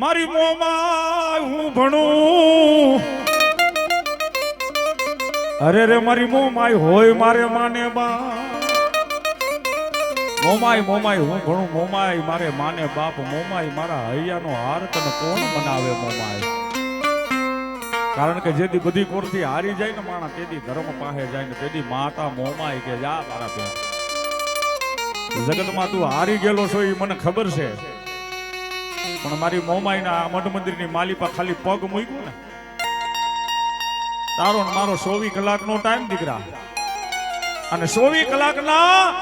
મારી મોમાં હું ભણું. અરે રે મારી મોમાય હોય મારે માને બા મોમાય મોમાય હું ભણું, મોમાય મારે માને બાપ. મોમાય મારા હૈયાનો હાર તને કોણ બનાવે મોમાય? કારણ કે જેથી બધી કોરથી હારી જાય ને માણા, તેથી ધર્મ પાસે જાય ને તેથી માતા મોમાય કે જા મારા બેન. જગતમાં તું હારી ગયેલો છો એ મને ખબર છે. પણ મારી મોમાઈના આ ની મંદિરની માલિપા ખાલી પગ મૂક્યું ને. તારો મારો મારો ચોવીસ કલાકનો ટાઈમ દીકરા. અને ચોવીસ કલાકના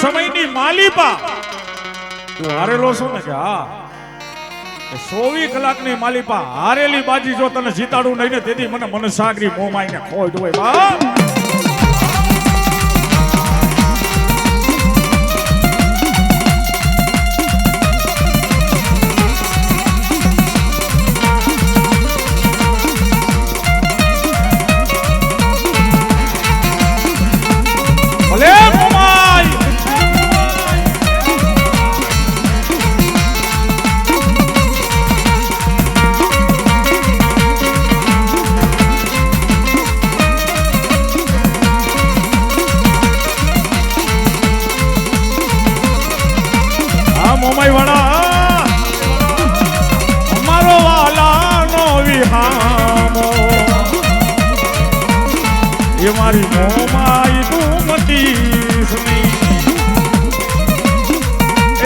સમયની માલિપા. તું હારેલો છો ને કે હા? સોવી કલાકની માલિપા હારેલી બાજી જો તને જીતાડું નહીં ને, તેથી મને મનસાગરી મોમાઈને ખોટ હોય, બા. એ મારી મોમાઈ તું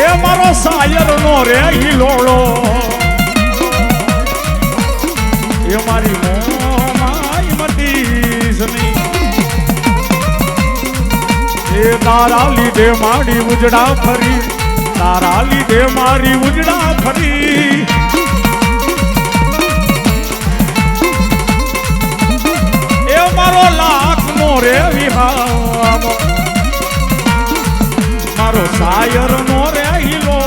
એ મારો સાયર નો રે હિલોળો એ મારી મોમાઈ મતી એ તારા લીધે મારી ઉજડા ફરી, તારા લીધે મારી ઉજડા ફરી. વિહામ મારો સાયર નો રે હિલો